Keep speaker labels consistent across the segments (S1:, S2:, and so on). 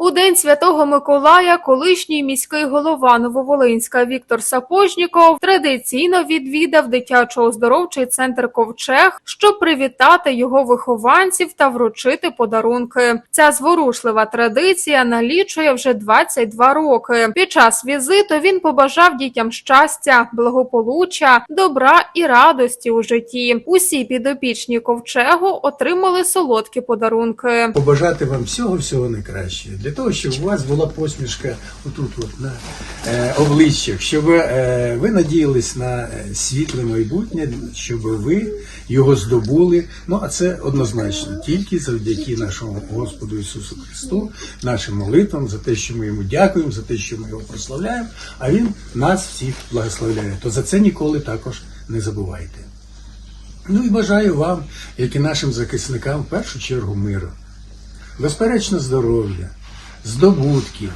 S1: У день святого Миколая колишній міський голова Нововолинська Віктор Сапожніков традиційно відвідав дитячо-оздоровчий центр Ковчег, щоб привітати його вихованців та вручити подарунки. Ця зворушлива традиція налічує вже 22 роки. Під час візиту він побажав дітям щастя, благополуччя, добра і радості у житті. Усі підопічні ковчегу отримали солодкі подарунки.
S2: побажати вам всього всього найкращого для того, щоб у вас була посмішка отут, от на е, обличчях, щоб е, ви надіялись на е, світле майбутнє, щоб ви його здобули. Ну а це однозначно тільки завдяки нашому Господу Ісусу Христу, нашим молитвам за те, що ми йому дякуємо, за те, що ми його прославляємо. А він нас всіх благословляє. То за це ніколи також не забувайте. Ну і бажаю вам, як і нашим захисникам, в першу чергу миру безперечно здоров'я, здобутків,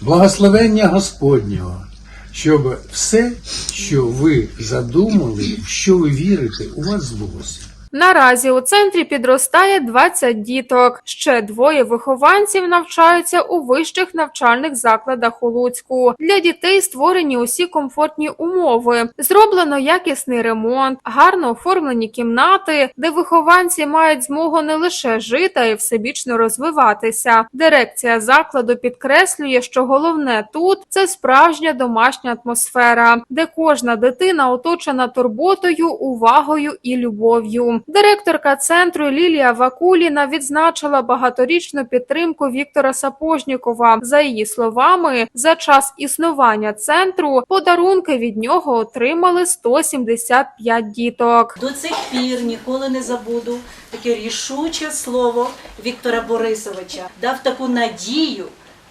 S2: благословення Господнього, щоб все, що ви задумали, в що ви вірите, у вас збулося.
S1: Наразі у центрі підростає 20 діток. Ще двоє вихованців навчаються у вищих навчальних закладах у Луцьку. Для дітей створені усі комфортні умови. Зроблено якісний ремонт, гарно оформлені кімнати, де вихованці мають змогу не лише жити, а й всебічно розвиватися. Дирекція закладу підкреслює, що головне тут це справжня домашня атмосфера, де кожна дитина оточена турботою, увагою і любов'ю. Директорка центру Лілія Вакуліна відзначила багаторічну підтримку Віктора Сапожнікова. За її словами, за час існування центру подарунки від нього отримали 175 діток.
S3: До цих пір ніколи не забуду таке рішуче слово Віктора Борисовича. Дав таку надію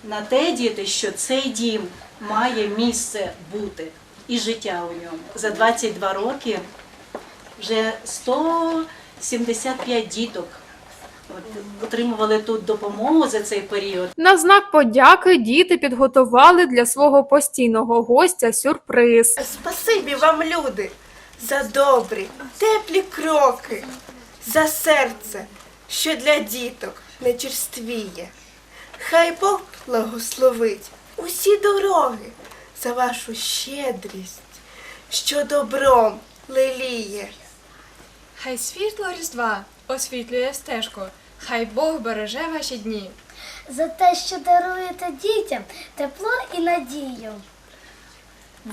S3: на те, діти, що цей дім має місце бути і життя у ньому. За 22 роки вже 175 діток отримували тут допомогу за цей період.
S1: На знак подяки діти підготували для свого постійного гостя сюрприз.
S4: Спасибі вам, люди, за добрі, теплі кроки, за серце, що для діток не черствіє. Хай Бог благословить усі дороги за вашу щедрість, що добром леліє.
S5: Хай світло Різдва освітлює стежку, хай Бог береже ваші дні.
S6: за те, що даруєте дітям тепло і надію.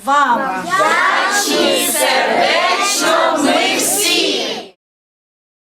S3: Вам!